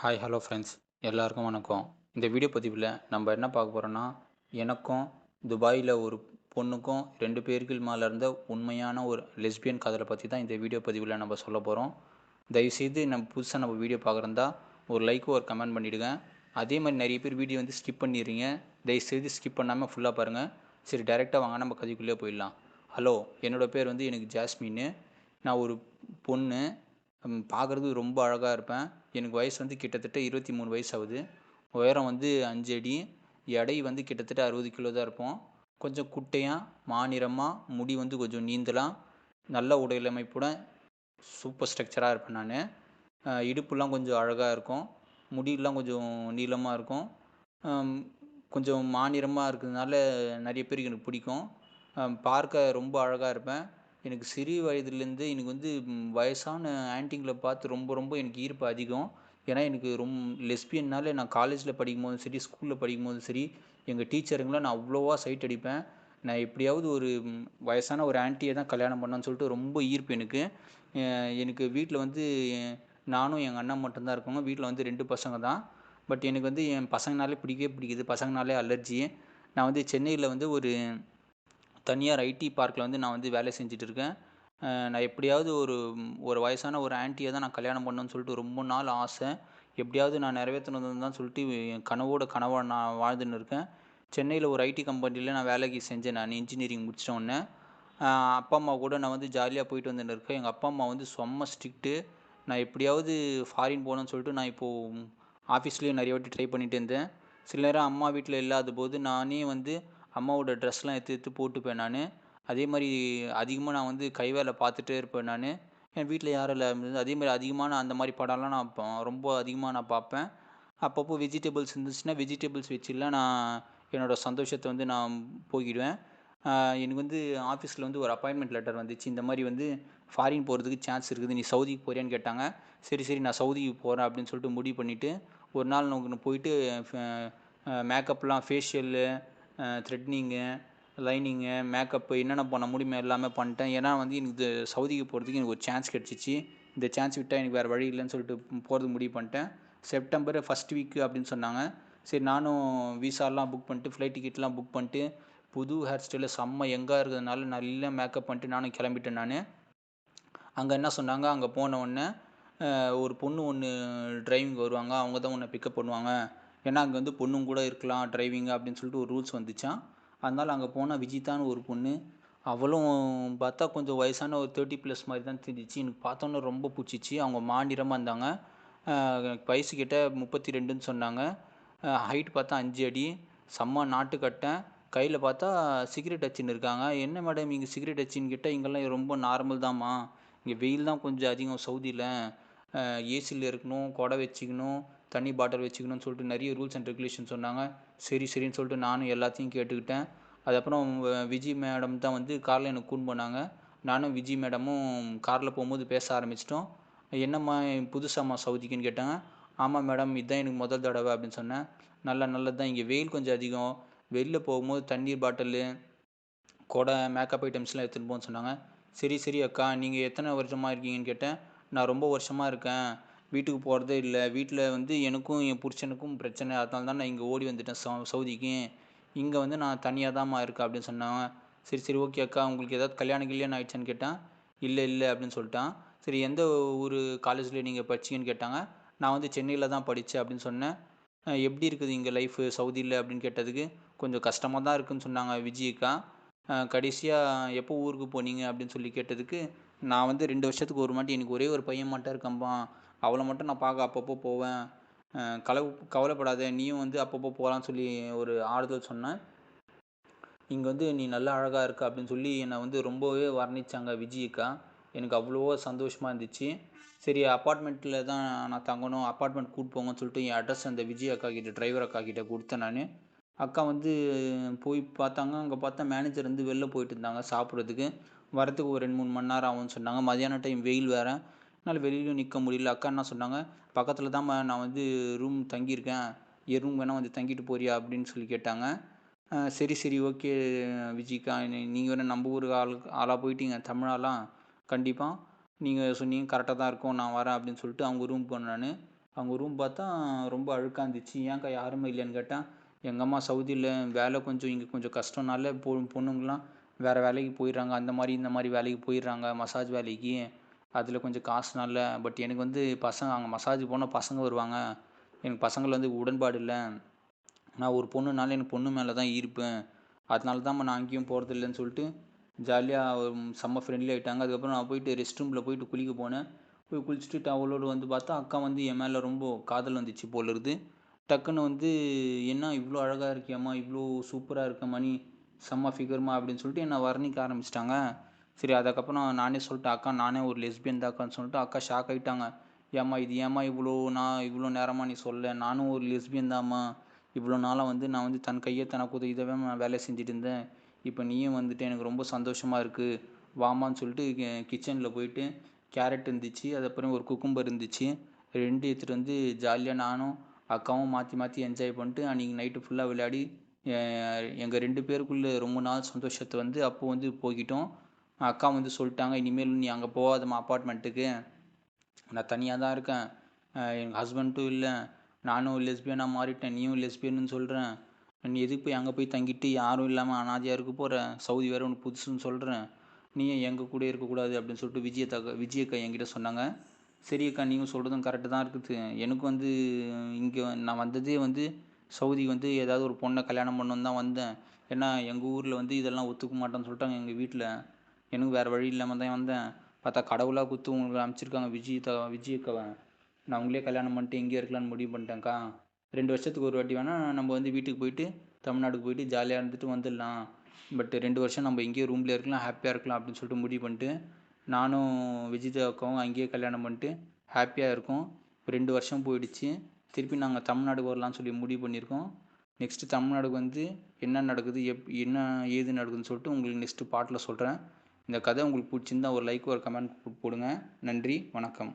Hi hello friends எல்லாருக்கும் வணக்கம். இந்த வீடியோ பதிவில் நம்ம என்ன பார்க்க போகிறோன்னா எனக்கும் துபாயில் ஒரு பொண்ணுக்கும் ரெண்டு பேருக்கு மேலே இருந்த உண்மையான ஒரு லெஸ்பியன் கதையை பற்றி தான் இந்த வீடியோ பதிவில் நம்ம சொல்ல போகிறோம் தயவுசெய்து நம்ம புதுசாக நம்ம வீடியோ பார்க்குறதா ஒரு லைக்கும் ஒரு கமெண்ட் பண்ணிவிடுங்க அதே மாதிரி நிறைய பேர் வீடியோ வந்து ஸ்கிப் பண்ணிடுறீங்க. தயவுசெய்து ஸ்கிப் பண்ணாமல் ஃபுல்லாக பாருங்கள் சரி டைரெக்டாக வாங்க நம்ம கதைக்குள்ளே போயிடலாம். ஹலோ என்னோடய பேர் வந்து எனக்கு ஜாஸ்மின்னு. நான் ஒரு பொண்ணு. பார்க்குறது ரொம்ப அழகாக இருப்பேன். எனக்கு வயசு வந்து கிட்டத்தட்ட இருபத்தி மூணு வயசு ஆகுது உயரம் வந்து அஞ்சு அடி எடை வந்து கிட்டத்தட்ட அறுபது கிலோ தான் இருப்போம் கொஞ்சம் குட்டையாக மாநிறமாக முடி வந்து கொஞ்சம் நீந்தலாம் நல்ல உடல் அமைப்புடன் சூப்பர் ஸ்ட்ரக்சராக இருப்பேன் நான். இடுப்புலாம் கொஞ்சம் அழகாக இருக்கும். முடியெல்லாம் கொஞ்சம் நீளமாக இருக்கும். கொஞ்சம் மாநிறமாக இருக்கிறதுனால நிறைய பேருக்கு எனக்கு பிடிக்கும். பார்க்க ரொம்ப அழகாக இருப்பேன். எனக்கு சிறு வயதுலேருந்து எனக்கு வந்து வயசான ஆன்ட்டிங்களை பார்த்து ரொம்ப ரொம்ப எனக்கு ஈர்ப்பு அதிகம். ஏன்னா எனக்கு ரொம்ப லெஸ்பியன்னால நான் காலேஜில் படிக்கும் போதும் சரி ஸ்கூலில் படிக்கும் போதும் சரி எங்கள் டீச்சருங்களாம் நான் அவ்வளோவா சைட் அடிப்பேன். நான் எப்படியாவது ஒரு வயசான ஒரு ஆன்ட்டியை தான் கல்யாணம் பண்ணணும்னு சொல்லிட்டு ரொம்ப ஈர்ப்பு எனக்கு. எனக்கு வீட்டில் வந்து நானும் எங்கள் அண்ணன் மட்டும்தான் இருக்கோங்க. வீட்டில் வந்து ரெண்டு பசங்க தான். பட் எனக்கு வந்து என் பசங்கனாலே பிடிக்கவே பிடிக்குது. பசங்கனாலே அலர்ஜி. நான் வந்து சென்னையில் வந்து ஒரு தனியார் ஐடி பார்க்கில் வந்து நான் வந்து வேலை செஞ்சுட்டு இருக்கேன் நான் எப்படியாவது ஒரு ஒரு வயசான ஒரு ஆன்ட்டியை தான் நான் கல்யாணம் பண்ணணும்னு சொல்லிட்டு ரொம்ப நாள் ஆசை. எப்படியாவது நான் நிறைவேற்றணும் தான் சொல்லிட்டு என் கனவோட கனவாக நான் வாழ்ந்துன்னு இருக்கேன். சென்னையில் ஒரு ஐடி கம்பெனியில் நான் வேலைக்கு செஞ்சேன். நான் இன்ஜினியரிங் முடிச்சிட்டோன்னே அப்பா அம்மா கூட நான் வந்து ஜாலியாக போயிட்டு வந்துன்னு இருக்கேன். எங்கள் அப்பா அம்மா வந்து செம்ம ஸ்ட்ரிக்ட்டு நான் எப்படியாவது ஃபாரின் போகணும்னு சொல்லிட்டு நான் இப்போது ஆஃபீஸ்லேயே நிறைய வாட்டி ட்ரை பண்ணிட்டு இருந்தேன். சில நேரம் அம்மா வீட்டில் இல்லாத போது நானே வந்து அம்மாவோட ட்ரெஸ்லாம் எடுத்து எடுத்து போட்டுப்பேன் நான். அதே மாதிரி அதிகமாக நான் வந்து கை வேலை பார்த்துட்டே இருப்பேன் நான். என் வீட்டில் யாரும் இல்லை. அதே மாதிரி அதிகமான அந்த மாதிரி படம்லாம் நான் ரொம்ப அதிகமாக நான் பார்ப்பேன். அப்பப்போ வெஜிடபிள்ஸ் இருந்துச்சுன்னா வெஜிடபிள்ஸ் வச்சுலாம் நான் என்னோடய சந்தோஷத்தை வந்து நான் போகிடுவேன். எனக்கு வந்து ஆஃபீஸில் வந்து ஒரு அப்பாயின்மெண்ட் லெட்டர் வந்துச்சு. இந்த மாதிரி வந்து ஃபாரின் போகிறதுக்கு சான்ஸ் இருக்குது. நீ சவுதிக்கு போறியான்னு கேட்டாங்க. சரி சரி நான் சவுதிக்கு போகிறேன் அப்படின்னு சொல்லிட்டு முடிவு பண்ணிவிட்டு ஒரு நாள் நான் போயிட்டு மேக்கப்லாம் ஃபேஷியலு த்ரெட்னிங்கு லைனிங்கு மேக்கப்பு என்னென்ன பண்ண முடியுமோ எல்லாமே பண்ணிட்டேன். ஏன்னா வந்து எனக்கு இது சவுதிக்கு போகிறதுக்கு எனக்கு ஒரு சான்ஸ் கிடச்சிச்சு. இந்த சான்ஸ் விட்டால் எனக்கு வேறு வழி இல்லைன்னு சொல்லிட்டு போகிறது முடிவு பண்ணிட்டேன். செப்டம்பர் ஃபஸ்ட் வீக்கு அப்படின்னு சொன்னாங்க. சரி நானும் விசாலாம் புக் பண்ணிட்டு ஃப்ளைட் டிக்கெட்லாம் புக் பண்ணிட்டு புது ஹேர் ஸ்டைலில் செம்ம எங்காக இருக்கிறதுனால நல்லா மேக்கப் பண்ணிட்டு நானும் கிளம்பிட்டேன் நான். அங்கே என்ன சொன்னாங்க? அங்கே போன உடனே ஒரு பொண்ணு ஒன்று டிரைவிங் வருவாங்க. அவங்க தான் உன்னை பிக்கப் பண்ணுவாங்க. ஏன்னா அங்கே வந்து பொண்ணும் கூட இருக்கலாம் டிரைவிங் அப்படின்னு சொல்லிட்டு ஒரு ரூல்ஸ் வந்துச்சான் அதனால் அங்கே போனால் விஜிதான்னு ஒரு பொண்ணு. அவளும் பார்த்தா கொஞ்சம் வயசான ஒரு தேர்ட்டி ப்ளஸ் மாதிரி தான் தெரிஞ்சிச்சு. எனக்கு பார்த்தோன்னே ரொம்ப பிடிச்சிச்சு. அவங்க மாநிறமாக இருந்தாங்க. வயசு கிட்ட முப்பத்தி ரெண்டுன்னு சொன்னாங்க. ஹைட் பார்த்தா அஞ்சு அடி. செம்ம நாட்டுக்கட்டை கையில் பார்த்தா சிகரெட் அச்சின்னு இருக்காங்க. என்ன மேடம் இங்கே சிகரெட் அச்சின்னு கிட்ட இங்கெல்லாம் ரொம்ப நார்மல் தாம்மா. இங்கே வெயில் தான் கொஞ்சம் அதிகம் சவுதியில். ஏசியில் இருக்கணும் கொடை வச்சுக்கணும். தண்ணி பாட்டில் வச்சுக்கணும்னு சொல்லிட்டு நிறைய ரூல்ஸ் அண்ட் ரெகுலேஷன் சொன்னாங்க. சரி சரின்னு சொல்லிட்டு நானும் எல்லாத்தையும் கேட்டுக்கிட்டேன். அதுக்கப்புறம் விஜி மேடம் தான் வந்து காரில் எனக்கு கூன் போனாங்க நானும் விஜி மேடமும் காரில் போகும்போது பேச ஆரம்பிச்சிட்டோம். என்னம்மா புதுசாம்மா சவுதிக்குன்னு கேட்டாங்க. ஆமாம் மேடம் இதுதான் எனக்கு முதல் தடவை அப்படின்னு சொன்னேன். நல்லா நல்லது தான் இங்கே வெயில் கொஞ்சம் அதிகம். வெளில போகும்போது தண்ணீர் பாட்டிலு கொடை மேக்கப் ஐட்டம்ஸ்லாம் எடுத்துகிட்டு போகணும்னு சொன்னாங்க. சரி சரி அக்கா நீங்கள் எத்தனை வருஷமாக இருக்கீங்கன்னு கேட்டேன். நான் ரொம்ப வருஷமாக இருக்கேன். வீட்டுக்கு போகிறதே இல்லை. வீட்டில் வந்து எனக்கும் என் புருஷனுக்கும் பிரச்சனை. அதனால தான் நான் இங்கே ஓடி வந்துட்டேன். ச சவுதிக்கு. இங்கே வந்து நான் தனியாக தான்மா இருக்கேன் அப்படின்னு சொன்னாங்க. சரி சரி ஓகே அக்கா. உங்களுக்கு ஏதாவது கல்யாணம் கல்யாணம் ஆயிடுச்சான்னு கேட்டேன். இல்லை இல்லை அப்படின்னு சொல்லிட்டான். சரி எந்த ஊர் காலேஜில் நீங்கள் படிச்சிங்கன்னு கேட்டாங்க. நான் வந்து சென்னையில் தான் படித்தேன் அப்படின்னு சொன்னேன். எப்படி இருக்குது இங்கே லைஃபு சவுதியில் அப்படின்னு கேட்டதுக்கு கொஞ்சம் கஷ்டமாக தான் இருக்குன்னு சொன்னாங்க விஜயக்கா கடைசியாக எப்போ ஊருக்கு போனீங்க அப்படின்னு சொல்லி கேட்டதுக்கு நான் வந்து ரெண்டு வருஷத்துக்கு ஒரு மாட்டி எனக்கு ஒரே ஒரு பையன் மட்டும் இருக்கான்பா அவளை மட்டும் நான் பார்க்க அப்பப்போ போவேன். கலவு கவலைப்படாத நீயும் வந்து அப்பப்போ போகலான்னு சொல்லி ஒரு ஆறுதல் சொன்னேன் இங்கே வந்து நீ நல்லா அழகாக இருக்க அப்படின்னு சொல்லி என்னை வந்து ரொம்பவே வர்ணிச்சாங்க விஜய்க்கா எனக்கு அவ்வளோ சந்தோஷமாக இருந்துச்சு. சரி அப்பார்ட்மெண்ட்டில் தான் நான் தங்கணும் அப்பார்ட்மெண்ட் கூட்டு போங்கன்னு சொல்லிட்டு என் அட்ரஸ் அந்த விஜய் அக்கா கிட்ட டிரைவர் அக்கா கிட்ட கொடுத்தேன் நான். அக்கா வந்து போய் பார்த்தாங்க. அங்கே பார்த்தா மேனேஜர் வந்து வெளில போயிட்டு இருந்தாங்க சாப்பிட்றதுக்கு. வரத்துக்கு ஒரு ரெண்டு மூணு மணி நேரம் ஆகும்னு சொன்னாங்க. மதியான டைம் வெயில் வேறு. என்னால் வெளியிலும் நிற்க முடியல. அக்கா என்ன சொன்னாங்க? பக்கத்தில் தான் நான் வந்து ரூம் தங்கியிருக்கேன். என் ரூம் வேணால் வந்து தங்கிட்டு போறியா? அப்படின்னு சொல்லி கேட்டாங்க. சரி சரி ஓகே விஜிக்கா. நீங்கள் வேணால் நம்ம ஊர் ஆள் ஆளாக போயிட்டீங்க. தமிழாலாம் கண்டிப்பாக நீங்கள் சொன்னீங்க கரெக்டாக தான் இருக்கும். நான் வரேன் அப்படின்னு சொல்லிட்டு அவங்க ரூம் போனேன் நான். அவங்க ரூம் பார்த்தா ரொம்ப அழுக்காக இருந்துச்சு. ஏன்க்கா யாருமே இல்லைன்னு கேட்டேன். எங்கள் அம்மா சவுதியில் வேலை கொஞ்சம் இங்கே கொஞ்சம் கஷ்டம்னால பொ பொண்ணுங்களாம் வேறு வேலைக்கு போயிடுறாங்க. அந்த மாதிரி இந்த மாதிரி வேலைக்கு போயிடுறாங்க. மசாஜ் வேலைக்கு. அதில் கொஞ்சம் காசுனால பட் எனக்கு வந்து பசங்க அங்கே மசாஜ் போனால் பசங்க வருவாங்க. எனக்கு பசங்கள் வந்து உடன்பாடு இல்லை. நான் ஒரு பொண்ணுனால எனக்கு பொண்ணு மேலே தான் ஈர்ப்பேன். அதனால தான் நான் அங்கேயும் போகிறது இல்லைன்னு சொல்லிட்டு ஜாலியாக செம்ம ஃப்ரெண்ட்லி ஆகிட்டாங்க அதுக்கப்புறம் நான் போயிட்டு ரெஸ்ட் ரூமில் போயிட்டு குளிக்க போனேன். போய் குளிச்சுட்டு டவலோடு வந்து பார்த்தா அக்கா வந்து என் மேலே ரொம்ப காதல் வந்துச்சு போல இருக்குது. டக்குன்னு வந்து என்ன இவ்வளோ அழகாக இருக்கியம்மா இவ்வளோ சூப்பராக இருக்கம்மா நீ செம்ம ஃபிகர்மா அப்படின்னு சொல்லிட்டு என்னை வர்ணிக்க ஆரம்பிச்சிட்டாங்க. சரி அதுக்கப்புறம் நானே சொல்லிட்டேன் அக்கா நானே ஒரு லெஸ்பியன் தாக்கான்னு சொல்லிட்டு அக்கா ஷாக் ஆகிட்டாங்க ஏம்மா இது ஏம்மா இவ்வளோ நான் இவ்வளோ நேரமாக நீ சொல்ல? நானும் ஒரு லெஸ்பியன் தாம்மா இவ்வளோ நாளாக வந்து நான் வந்து தன் கையை தனக்கு உதவிதவே நான் வேலை செஞ்சுட்டு இருந்தேன். இப்போ நீயும் வந்துட்டு எனக்கு ரொம்ப சந்தோஷமாக இருக்குது வாமான்னு சொல்லிட்டு கிச்சனில் போயிட்டு கேரட் இருந்துச்சு அதுக்கப்புறம் ஒரு குக்கும்பர் இருந்துச்சு. ரெண்டு எடுத்துகிட்டு வந்து ஜாலியாக நானும் அக்காவும் மாற்றி மாற்றி என்ஜாய் பண்ணிட்டு அன்றைக்கி நைட்டு ஃபுல்லாக விளையாடி எங்கள் ரெண்டு பேருக்குள்ளே ரொம்ப நாள் சந்தோஷத்தை வந்து அப்போ வந்து போய்கிட்டோம் அக்கா வந்து சொல்லிட்டாங்க இனிமேல் நீ அங்கே போகாதம்மா அப்பார்ட்மெண்ட்டுக்கு நான் தனியாக தான் இருக்கேன். எங்கள் ஹஸ்பண்டும் இல்லை. நானும் லெஸ்பியனாக மாறிட்டேன். நீயும் லெஸ்பியன்னு சொல்கிறேன் நீ எதுக்கு போய் அங்கே போய் தங்கிட்டு? யாரும் இல்லாமல் அனாதையாக இருக்க போகிற சவுதி வேறு ஒன்று புதுசுன்னு சொல்கிறேன் நீ எங்கள் கூட இருக்கக்கூடாது அப்படின்னு சொல்லிட்டு விஜயத்தக்கா விஜயக்கா என்கிட்ட சொன்னாங்க. சரி அக்கா நீங்கள் சொல்கிறதும் கரெக்டு தான் இருக்குது. எனக்கு வந்து இங்கே நான் வந்ததே வந்து சவுதி வந்து ஏதாவது ஒரு பொண்ணை கல்யாணம் பண்ணணும் தான் வந்தேன். ஏன்னா எங்கள் ஊரில் வந்து இதெல்லாம் ஒத்துக்க மாட்டேன்னு சொல்லிட்டாங்க எங்கள் வீட்டில் எனக்கு வேறு வழி இல்லாமல் தான் வந்தேன். பார்த்தா கடவுளாக குத்து உங்களுக்கு அனுப்பிச்சிருக்காங்க. விஜய் விஜயக்கவன் நான் அவங்களே கல்யாணம் பண்ணிட்டு இங்கேயே இருக்கலான்னு முடிவு பண்ணிட்டேன்க்கா. ரெண்டு வருஷத்துக்கு ஒரு வாட்டி வேணால் நம்ம வந்து வீட்டுக்கு போயிட்டு தமிழ்நாடுக்கு போயிட்டு ஜாலியாக இருந்துட்டு வந்துடலாம். பட் ரெண்டு வருஷம் நம்ம இங்கேயே ரூம்லேயே இருக்கலாம் ஹாப்பியாக இருக்கலாம் அப்படின்னு சொல்லிட்டு முடிவு பண்ணிட்டு நானும் விஜிதாக்காவும் அங்கேயே கல்யாணம் பண்ணிட்டு ஹாப்பியாக இருக்கோம். ரெண்டு வருஷம் போயிடுச்சு. திருப்பி நாங்கள் தமிழ்நாடு வரலான்னு சொல்லி முடிவு பண்ணியிருக்கோம். நெக்ஸ்ட்டு தமிழ்நாடுக்கு வந்து என்ன நடக்குது எப் என்ன ஏது நடக்குதுன்னு சொல்லிட்டு உங்களுக்கு நெக்ஸ்ட்டு பாட்டில் சொல்கிறேன் இந்த கதை உங்களுக்கு பிடிச்சிருந்தா ஒரு லைக் ஒரு கமெண்ட் போடுங்க. நன்றி வணக்கம்.